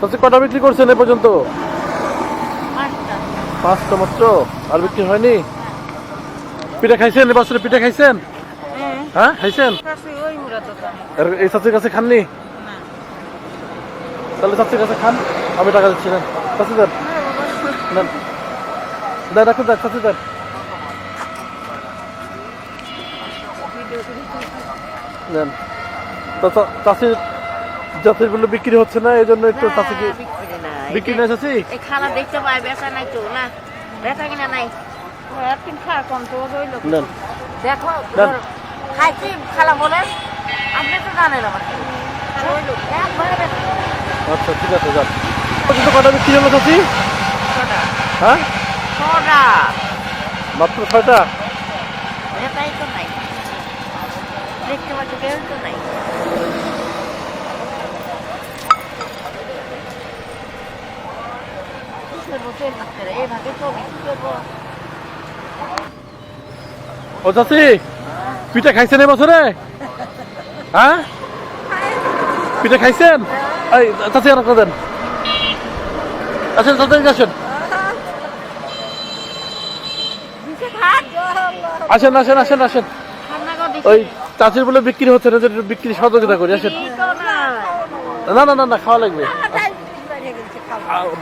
চাচি কটা বিক্রি করছেন এ পর্যন্ত? পাঁচটা। মাত্র? আর বিক্রি হয়নি? পিঠা খাইছেন? এবছরে পিঠা খাইছেন? হ্যাঁ। হ্যাঁ খাইছেন? এই চাচির কাছে খাননি? না। তাহলে চাচির কাছে খান আমি টাকা দিচ্ছি নেন। চাচি দেন। দেন রাখুন দেন চাচি দেন। তো চাচির জাতিরগুলো বিক্রি হচ্ছে না এই জন্য একটু চাচিকে না, বিক্রি না চাচি? এই খালা দেখতে পাই বেচা নাই তো না। বেচা কিনা নাই। একদিন খাওয়া কম তো নেন দেখো। খাইছি খালা বলেন আপনি তো জানেন আমার। আচ্ছা ঠিক আছে যান। কটা বিক্রি হলো চাচি? ছটা। হ্যাঁ? ছটা। মাত্র ছয়টা? বেচাই তো নাই। দেখতে পাচ্ছি কেউ তো নাই। ও চাচি পিঠা খাইছেন এই বছরে হ্যাঁ পিঠা খাইছেন এই চাচি আর দেন আসেন চাচি আসেন আসেন আসেন আসেন আসেন ওই চাচির বলে বিক্রি হচ্ছে না বিক্রি সহযোগিতা করি আসেন না না না না খাওয়া লাগবে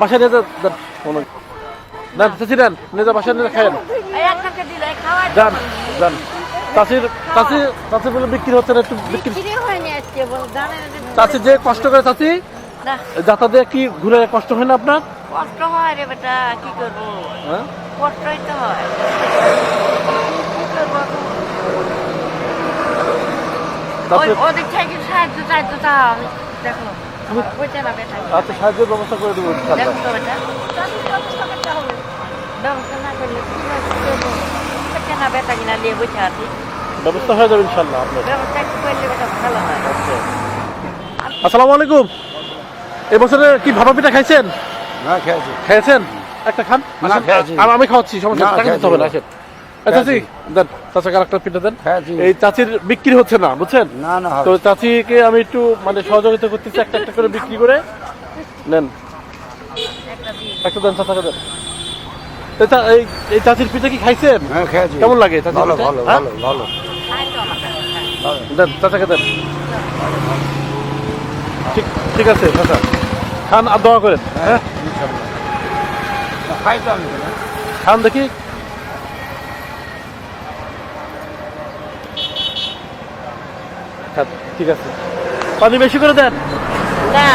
বাসায় নিয়ে মনে না চাচি দেন যা বাসায় নিয়ে খায়েন যান যান চাচির চাচি চাচি বলে বিক্রি হচ্ছে না একটু বিক্রি চাচি যে কষ্ট করে চাচি যাতা দিয়ে কি ঘুরে কষ্ট হয় না আপনার? কষ্ট হয় রে বেটা কি করব? হ্যাঁ? কষ্টই তো হয়। ওদিক থেকে সাহায্য সাহায্য চাও দেখো ওইটা আচ্ছা সাহায্যের ব্যবস্থা করে দেবো ব্যবস্থা হয়ে যাবে ইনশাল্লাহ হয়। আসসালামু আলাইকুম। এবছরে কি ভাপা পিঠা খাইছেন? না খেয়েছি। খেয়েছেন? একটা খান। আমি খাওয়াচ্ছি সমস্যা টাকা দিতে হবে না চাচি দেন চাচাকে আরেকটা পিঠা দেন। খেয়েছি। এই চাচির বিক্রি হচ্ছে না বুঝছেন? না না তো চাচিকে আমি একটু মানে সহযোগিতা করতেছি একটা একটা করে বিক্রি করে। নেন। একটা দেন চাচাকে দেন। এই চা- এই এই চাচির পিঠা কি খাইছেন? হ্যাঁ কেমন লাগে চাচির ভালো ভালো হ্যাঁ? দেন চাচাকে দেন। ঠিক ঠিক আছে চাচা। খান আর দোয়া করেন হ্যাঁ। খান দেখি। খান, ঠিক আছে। পানি বেশি করে দেন। না।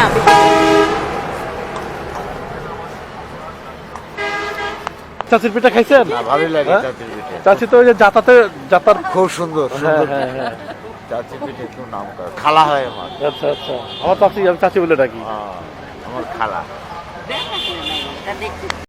চাচির পিঠা খাইছেন? না ভালোই লাগে হ্যাঁ? চাচির পিঠে। চাচি তো ওই যে যাতাতে যাতার খুব সুন্দর হ্যাঁ সুন্দর হ্যাঁ চাচির পিঠে খুব নাম করে। খালা হয় আমার। আচ্ছা আচ্ছা। আমার চাচি আমি চাচি বলে ডাকি। আমার খালা।